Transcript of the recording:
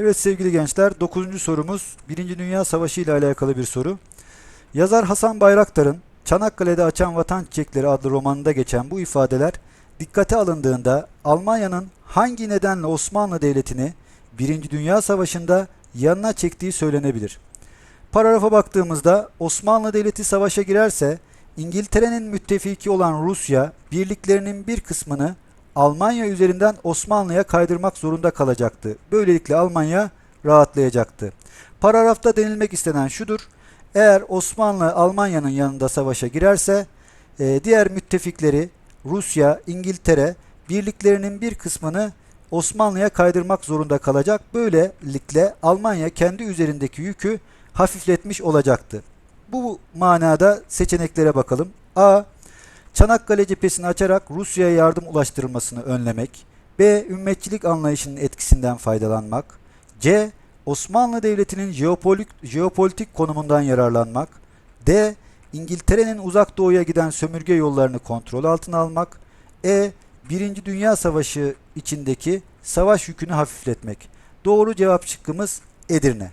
Evet sevgili gençler 9. sorumuz 1. Dünya Savaşı ile alakalı bir soru. Yazar Hasan Bayraktar'ın Çanakkale'de Açan Vatan Çiçekleri adlı romanında geçen bu ifadeler dikkate alındığında Almanya'nın hangi nedenle Osmanlı Devleti'ni 1. Dünya Savaşı'nda yanına çektiği söylenebilir. Paragrafa baktığımızda Osmanlı Devleti savaşa girerse İngiltere'nin müttefiki olan Rusya birliklerinin bir kısmını Almanya üzerinden Osmanlı'ya kaydırmak zorunda kalacaktı. Böylelikle Almanya rahatlayacaktı. Paragrafta denilmek istenen şudur. Eğer Osmanlı Almanya'nın yanında savaşa girerse e, diğer müttefikleri Rusya, İngiltere birliklerinin bir kısmını Osmanlı'ya kaydırmak zorunda kalacak. Böylelikle Almanya kendi üzerindeki yükü hafifletmiş olacaktı. Bu manada seçeneklere bakalım. A. Çanakkale cephesini açarak Rusya'ya yardım ulaştırılmasını önlemek. B. Ümmetçilik anlayışının etkisinden faydalanmak. C. Osmanlı Devleti'nin jeopolik, jeopolitik konumundan yararlanmak. D. İngiltere'nin uzak doğuya giden sömürge yollarını kontrol altına almak. E. Birinci Dünya Savaşı içindeki savaş yükünü hafifletmek. Doğru cevap şıkkımız Edirne.